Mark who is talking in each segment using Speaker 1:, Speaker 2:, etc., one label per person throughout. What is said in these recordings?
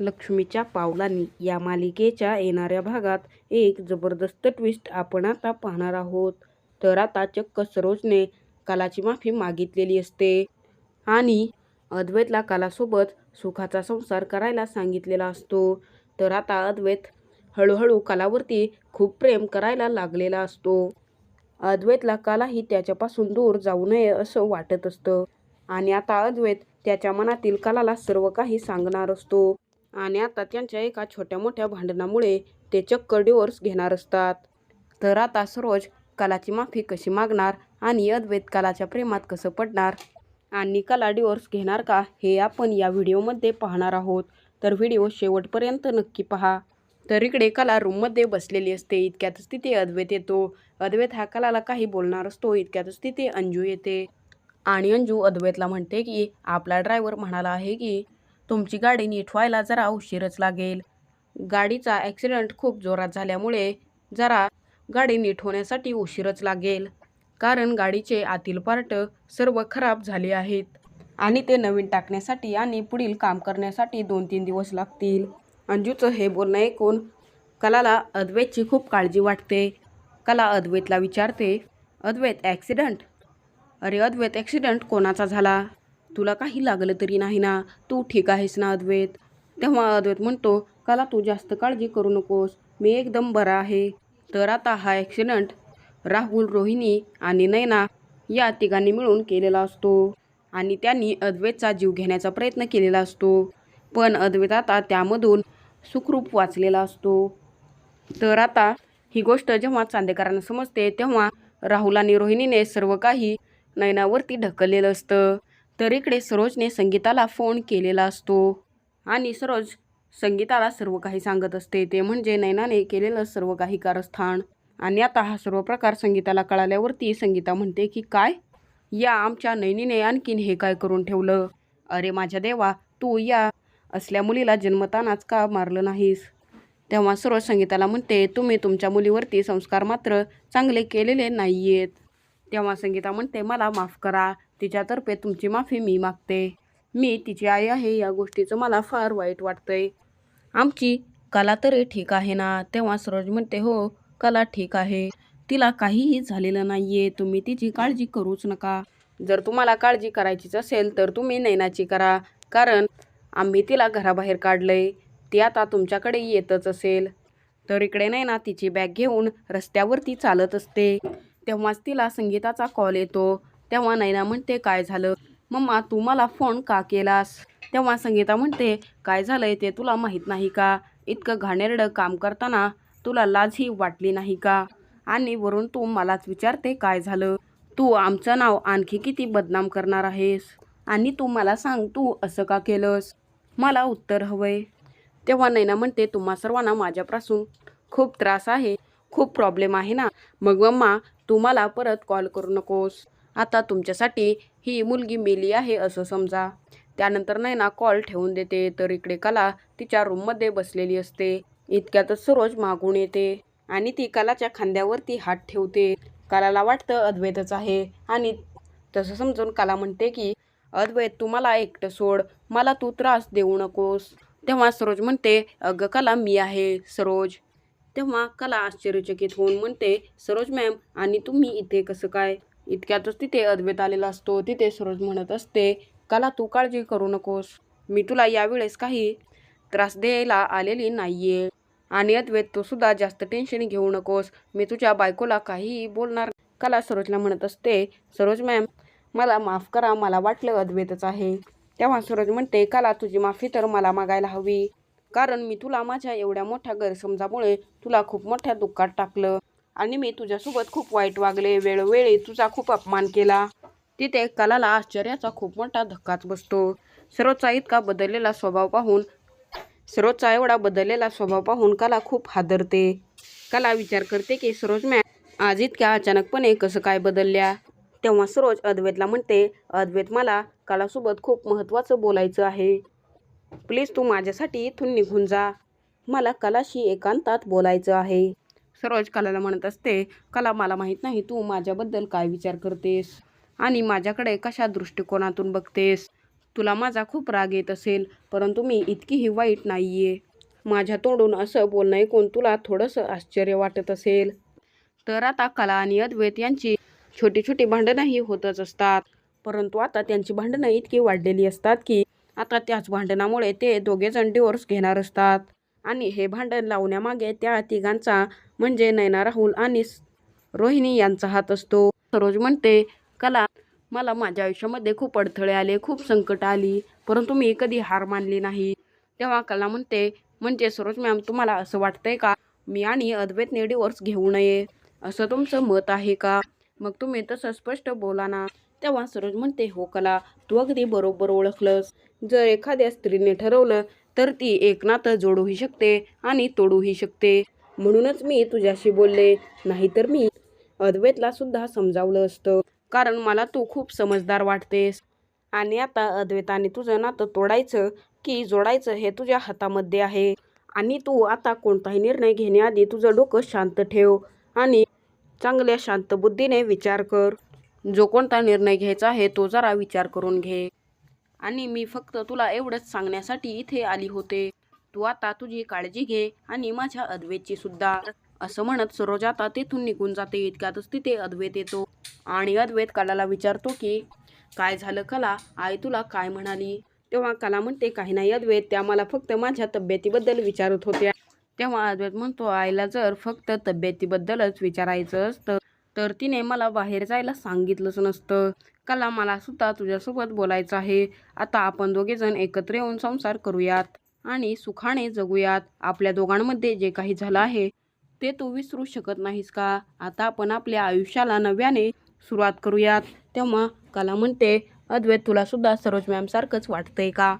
Speaker 1: लक्ष्मीच्या पावलांनी या मालिकेच्या येणाऱ्या भागात एक जबरदस्त ट्विस्ट आपण आता पाहणार आहोत. तर आता चक्क सरोजने कलाची माफी मागितलेली असते. आणि अद्वैतला कलासोबत सुखाचा संसार करायला सांगितलेला असतो. तर आता अद्वैत हळूहळू कलावरती खूप प्रेम करायला लागलेला असतो. अद्वैतला कलाही त्याच्यापासून दूर जाऊ नये असं वाटत असतं. आणि आता अद्वैत त्याच्या मनातील कलाला सर्व काही सांगणार असतो. आणि आता त्यांच्या एका छोट्या मोठ्या भांडणामुळे ते चक्क डिवोर्स घेणार असतात. तर आता सरोज कलाची माफी कशी मागणार आणि अद्वैत कलाच्या प्रेमात कसं पडणार? आणि कला डिवोर्स घेणार का? हे आपण या व्हिडिओमध्ये पाहणार आहोत. तर व्हिडिओ शेवटपर्यंत नक्की पहा. तर इकडे कला रूममध्ये बसलेली असते. इतक्यातच तिथे अद्वैत येतो. अद्वैत हा कलाला काही बोलणार असतो. इतक्यातच तिथे अंजू येते. आणि अंजू अद्वैतला म्हणते की आपला ड्रायव्हर म्हणाला आहे की तुमची गाडी नीट व्हायला जरा उशीरच लागेल. गाडीचा ॲक्सिडंट खूप जोरात झाल्यामुळे जरा गाडी नीट होण्यासाठी उशीरच लागेल. कारण गाडीचे आतील पार्ट सर्व खराब झाले आहेत आणि ते नवीन टाकण्यासाठी आणि पुढील काम करण्यासाठी दोन तीन दिवस लागतील. अंजूचं हे बोलणं ऐकून कलाला अद्वैतची खूप काळजी वाटते. कला अद्वैतला विचारते अद्वैत ॲक्सिडंट? अरे अद्वैत ॲक्सिडंट कोणाचा झाला? तुला काही लागलं तरी नाही ना? तू ठीक आहेस ना अद्वैत? तेव्हा अद्वैत म्हणतो काला तू जास्त काळजी करू नकोस. मी एकदम बरा आहे. तर आता हा ॲक्सिडंट राहुल रोहिणी आणि नैना या तिघांनी मिळून केलेला असतो. आणि त्यांनी अद्वैतचा जीव घेण्याचा प्रयत्न केलेला असतो. पण अद्वैत आता त्यामधून सुखरूप वाचलेला असतो. तर आता ही गोष्ट जेव्हा चांदेकरांना समजते तेव्हा राहुल आणि रोहिणीने सर्व काही नयनावरती ढकललेलं असतं. तर इकडे सरोजने संगीताला फोन केलेला असतो आणि सरोज संगीताला सर्व काही सांगत असते. ते म्हणजे नैनाने केलेलं सर्व काही कारस्थान. आणि आता हा सर्व प्रकार संगीताला कळाल्यावरती संगीता म्हणते की काय? या आमच्या नैनीने आणखीन हे काय करून ठेवलं? अरे माझ्या देवा तू या असल्या मुलीला जन्मतानाच का मारलं नाहीस? तेव्हा सर्व संगीताला म्हणते तुम्ही तुमच्या मुलीवरती संस्कार मात्र चांगले केलेले नाही आहेत तेव्हा संगीता म्हणते मला माफ करा. तिच्यातर्फे तुमची माफी मी मागते. मी तिची आई आहे या गोष्टीचं मला फार वाईट वाटतंय. आमची कला तरी ठीक आहे ना? तेव्हा सरोज म्हणते हो कला ठीक आहे. तिला काहीही झालेलं नाही आहे तुम्ही तिची काळजी करूच नका. जर तुम्हाला काळजी करायचीच असेल तर तुम्ही नैनाची करा. कारण आम्ही तिला घराबाहेर काढलंय. ती आता तुमच्याकडे येतच असेल. तर इकडे नैना तिची बॅग घेऊन रस्त्यावरती चालत असते. तेव्हाच तिला संगीताचा कॉल येतो. तेव्हा नैना म्हणते काय झालं? मम्मा तू मला फोन का केलास? तेव्हा संगीता म्हणते काय झालंय ते तुला माहीत नाही का? इतकं घाणेरडं काम करताना तुला लाजही वाटली नाही का? आणि वरून तू मलाच विचारते काय झालं? तू आमचं नाव आणखी किती बदनाम करणार आहेस? आणि तू मला सांग तू असं का केलंस? मला उत्तर हवंय. तेव्हा नैना म्हणते तुम्हा सर्वांना माझ्यापासून खूप त्रास आहे खूप प्रॉब्लेम आहे ना? मग मम्मा तू मला परत कॉल करू नकोस. आता तुमच्यासाठी ही मुलगी मेली आहे असं समजा. त्यानंतर नैना कॉल ठेवून देते तर इकडे कला तिच्या रूममध्ये बसलेली असते. इतक्यातच सरोज मागून येते आणि ती कलाच्या खांद्यावरती हात ठेवते. कलाला वाटतं अद्वैतच आहे आणि तसं समजून कला म्हणते की अद्वैत तू मला एकटं सोड. मला तू त्रास देऊ नकोस. तेव्हा सरोज म्हणते अगं कला मी आहे सरोज. तेव्हा कला आश्चर्यचकित होऊन म्हणते सरोज मॅम आणि तुम्ही इथे कसं काय? इतक्यातच तिथे अद्वैत आलेला असतो तिथे सरोज म्हणत असते कला तू काळजी करू नकोस. मी तुला यावेळेस काही त्रास द्यायला आलेली नाहीये. आणि अद्वैत तू सुद्धा जास्त टेन्शन घेऊ नकोस. मी तुझ्या बायकोला काहीही बोलणार कला सरोजला म्हणत असते सरोज मॅम मला माफ करा. मला वाटलं अद्वैतच आहे. तेव्हा सरोज म्हणते कला तुझी माफी तर मला मागायला हवी. कारण मी तुला माझ्या एवढ्या मोठ्या गैरसमजामुळे तुला खूप मोठ्या दुःखात टाकलं. आणि मी तुझ्यासोबत खूप वाईट वागले वेळोवेळी तुझा खूप अपमान केला. तिथे कलाला आश्चर्याचा खूप मोठा धक्काच बसतो. सरोजचा इतका बदललेला स्वभाव पाहून सरोजचा एवढा बदललेला स्वभाव पाहून कला खूप हादरते. कला विचार करते की सरोज मॅम आज इतक्या अचानकपणे कसं काय बदलल्या? तेव्हा सरोज अद्वैतला म्हणते अद्वैत मला कलासोबत खूप महत्त्वाचं बोलायचं आहे. प्लीज तू माझ्यासाठी इथून निघून जा. मला कलाशी एकांतात बोलायचं आहे. सरोज कलाला म्हणत असते कला मला माहीत नाही तू माझ्याबद्दल काय विचार करतेस? आणि माझ्याकडे कशा दृष्टिकोनातून बघतेस? तुला माझा खूप राग येत असेल परंतु मी इतकीही वाईट नाही आहे माझ्या तोंडून असं बोलणं ऐकून तुला थोडंसं आश्चर्य वाटत असेल. तर आता कला आणि अद्वैत यांची छोटी छोटी भांडणंही होतच असतात. परंतु आता त्यांची भांडणं इतकी वाढलेली असतात की आता त्याच भांडणामुळे ते दोघेजण डिवोर्स घेणार असतात. आणि हे भांडण लावण्यामागे त्या तिघांचा म्हणजे नैना राहुल आणि रोहिणी यांचा हात असतो. सरोज म्हणते कला मला माझ्या आयुष्यामध्ये खूप अडथळे आले खूप संकट आली परंतु मी कधी हार मानली नाही. तेव्हा कला म्हणते म्हणजे सरोज मॅम तुम्हाला असं वाटतंय का? मी आणि अद्वैतने डिवोर्स घेऊ नये. असं तुमचं मत आहे का? मग तुम्ही तसं स्पष्ट बोला ना. तेव्हा सरोज म्हणते हो कला तू अगदी बरोबर ओळखलंस. जर एखाद्या स्त्रीने ठरवलं तर ती एक नातं जोडूही शकते आणि तोडूही शकते. म्हणूनच मी तुझ्याशी बोलले. नाहीतर मी अद्वैतला सुद्धा समजावलं असतं. कारण मला तू खूप समजदार वाटतेस. आणि आता अद्वैताने तुझं नातं तोडायचं की जोडायचं हे तुझ्या हातामध्ये आहे. आणि तू आता कोणताही निर्णय घेण्याआधी तुझं डोकं शांत ठेव आणि चांगल्या शांत बुद्धीने विचार कर. जो कोणता निर्णय घ्यायचा आहे तो जरा विचार करून घे. आणि मी फक्त तुला एवढंच सांगण्यासाठी इथे आली होते. तू आता तुझी काळजी घे आणि माझ्या अद्वैतची सुद्धा. असं म्हणत सरोज आता तेथून निघून जाते. इतक्यातच तिथे अद्वैत येतो. आणि अद्वैत कलाला विचारतो की काय झालं कला? आई तुला काय म्हणाली? तेव्हा कला म्हणते काही नाही अद्वैत. त्या मला फक्त माझ्या तब्येतीबद्दल विचारत होत्या. तेव्हा अद्वैत म्हणतो आईला जर फक्त तब्येतीबद्दलच विचारायचं असतं तर तिने मला बाहेर जायला सांगितलंच नसतं. कला मला सुद्धा तुझ्यासोबत बोलायचं आहे. आता आपण दोघेजण एकत्र येऊन संसार करूयात आणि सुखाने जगूयात. आपल्या दोघांमध्ये जे काही झालं आहे ते तू विसरू शकत नाहीस का? आता आपण आपल्या आयुष्याला नव्याने सुरुवात करूयात. तेव्हा कला म्हणते अद्वैत तुला सुद्धा सरोज मॅमसारखंच वाटतंय का?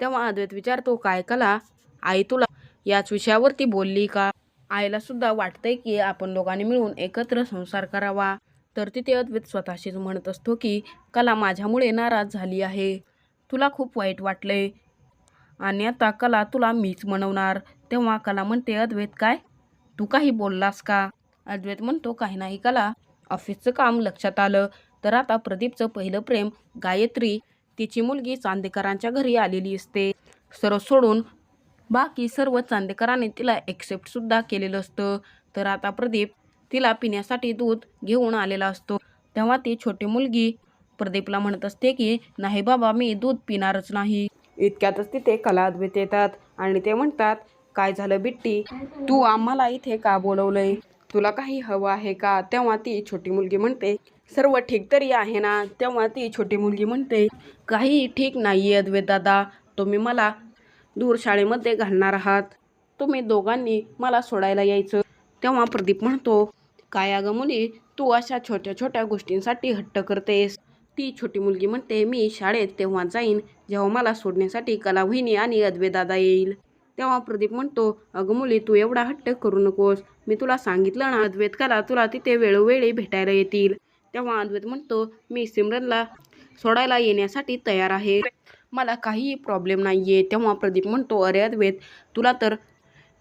Speaker 1: तेव्हा अद्वैत विचारतो काय कला? आई तुला याच विषयावरती बोलली का? आईला सुद्धा वाटतंय की आपण दोघांनी मिळून एकत्र संसार करावा. तर तिथे अद्वैत स्वतःशीच म्हणत असतो की कला माझ्यामुळे नाराज झाली आहे. तुला खूप वाईट वाटले आणि आता कला तुला मीच म्हणवणार. तेव्हा कला म्हणते अद्वैत काय? तू काही बोललास का? अद्वैत म्हणतो काही नाही कला. ऑफिसचं काम लक्षात आलं. तर आता प्रदीपचं पहिलं प्रेम गायत्री. तिची मुलगी चांदेकरांच्या घरी आलेली असते. सर्व सोडून बाकी सर्व चांदेकरांनी तिला एक्सेप्टसुद्धा केलेलं असतं. तर आता प्रदीप तिला पिण्यासाठी दूध घेऊन आलेला असतो. तेव्हा ती छोटी मुलगी प्रदीपला म्हणत असते की नाही बाबा मी दूध पिणारच नाही. इतक्यातच तिथे कला येतात आणि ते म्हणतात काय झालं बिट्टी? तू आम्हाला इथे का बोलवलंय? तुला काही हवं आहे का? तेव्हा ती छोटी मुलगी म्हणते सर्व ठीक तरी आहे ना? तेव्हा ती छोटी मुलगी म्हणते काही ठीक नाही अद्वैत दादा. तुम्ही मला दूर शाळेमध्ये घालणार आहात. तुम्ही दोघांनी मला सोडायला यायचं. तेव्हा प्रदीप म्हणतो काय अगं मुली तू अशा छोट्या छोट्या गोष्टींसाठी हट्ट करतेस. ती छोटी मुलगी म्हणते मी शाळेत तेव्हा जाईन जेव्हा मला सोडण्यासाठी कलावहिनी आणि अद्वेदादा येईल. तेव्हा प्रदीप म्हणतो अगं मुली तू एवढा हट्ट करू नकोस. मी तुला सांगितलं ना अद्वैत कला तुला तिथे वेळोवेळी भेटायला येतील. तेव्हा अद्वैत म्हणतो मी सिमरनला सोडायला येण्यासाठी तयार आहे. मला काहीही प्रॉब्लेम नाही आहे तेव्हा प्रदीप म्हणतो अरे अद्वेत तुला तर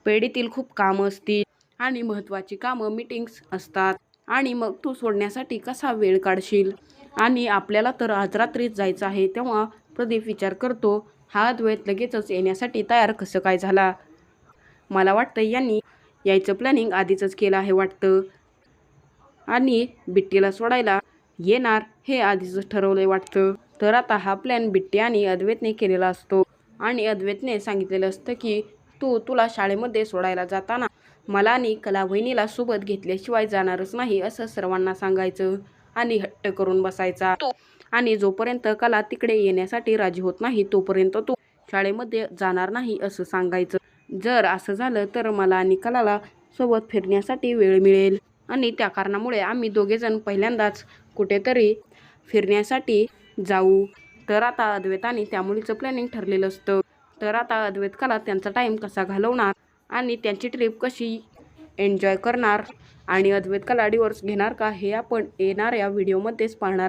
Speaker 1: पेढीतील खूप कामं असतील आणि महत्त्वाची कामं मीटिंग्स असतात. आणि मग तू सोडण्यासाठी कसा वेळ काढशील? आणि आपल्याला तर आज रात्रीच जायचं आहे. तेव्हा प्रदीप विचार करतो हा अद्वैत लगेचच येण्यासाठी तयार कसं काय झाला? मला वाटतं यांनी यायचं प्लॅनिंग आधीचंच केलं आहे वाटतं. आणि बिट्टीला सोडायला येणार हे आधीच आहे वाटतं. तर आता हा प्लॅन बिट्टी आणि अद्वैतने केलेला असतो. आणि अद्वैतने सांगितलेलं असतं की तू तुला शाळेमध्ये सोडायला जाताना मला आणि कला वहिनीला सोबत घेतल्याशिवाय जाणारच नाही असं सर्वांना सांगायचं आणि हट्ट करून बसायचा. आणि जोपर्यंत कला तिकडे येण्यासाठी राजी होत नाही तोपर्यंत तू शाळेमध्ये जाणार नाही असं सांगायचं. जर असं झालं तर मला आणि कलाला सोबत फिरण्यासाठी वेळ मिळेल. आणि त्या कारणामुळे आम्ही दोघेजण पहिल्यांदाच कुठेतरी फिरण्यासाठी जाऊ. तर आता अद्वैताने त्या मुलीचं प्लॅनिंग ठरलेलं असतं. तर आता अद्वैतकाला त्यांचा टाईम कसा घालवणार आणि त्यांची ट्रिप कशी एन्जॉय करणार आणि अद्वैत कला डिवोर्स घेणार का हे आपण येणाऱ्या व्हिडिओमध्येच पाहणार